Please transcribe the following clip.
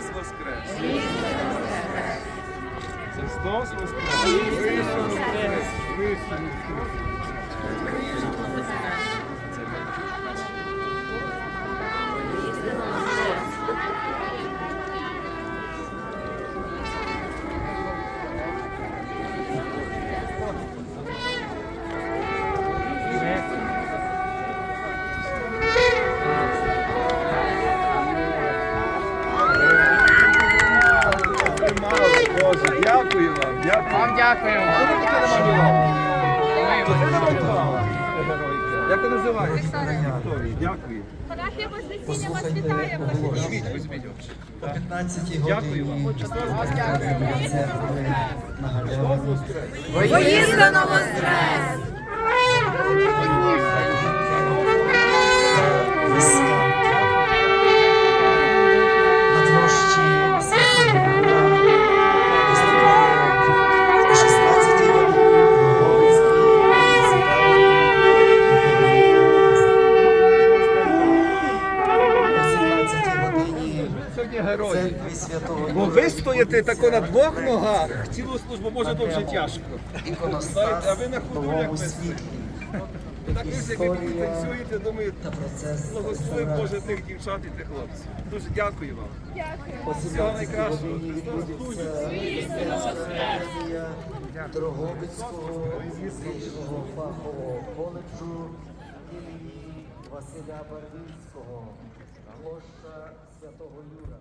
Христос Воскрес! Христос Воскрес! Христос Воскрес! Thank Боже, вам, дякую. Як ти називаєшся? Дякую. Парафія Вознесіння вас вітає. Візьміть, візьміть. О 15 Дякую вам. годині на воскрес! Сьогодні герої. Бо Юра ви стоїте тако на двох ногах, цілу службу, може, то вже тяжко. іконостас А ви на ходу як новому ви світлі Так ви як ви танцюєте, думаю, благослови Боже тих дівчат і тих хлопців. Дуже дякую вам. О Всього найкращого. відбудеться Дрогобицького фахового коледжу Василя Барвінського, площа Святого Юра.